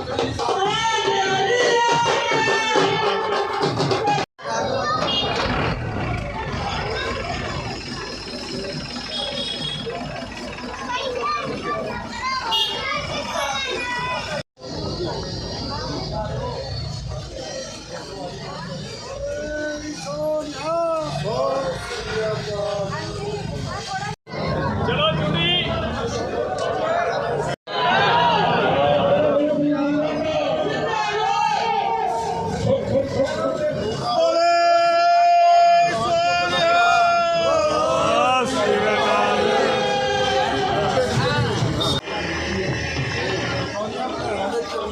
「そろーりー!」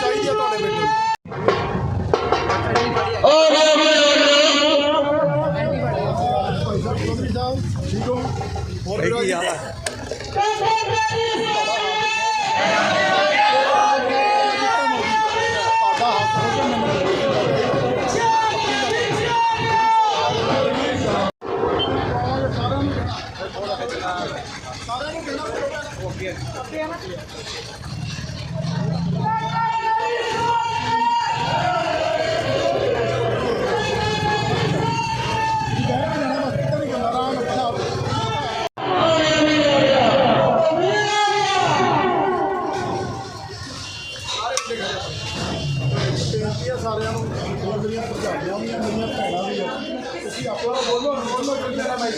ਚਾਹੀਦੀ ਆ ਤੁਹਾਡੇ ਬੇਟੇ ਨੂੰ ਭਾਈ ਠੀਕ ਹੋ ਹੋਰ ਵੀਰੋ ਜੀ ਬੇਨਤੀ ਆ ਸਾਰਿਆਂ ਨੂੰ ਹੋਰ ਜਿਹੜੀਆਂ ਪੰਜਾਬੀਆਂ ਵੀ ਆ, ਮੇਰੀਆਂ ਭੈਣਾਂ ਵੀ ਆ। ਤੁਸੀਂ ਆਪਣਾ ਬੋਲੋ ਬੋਲੋ ਕਿੰਨਾ ਮੈਂ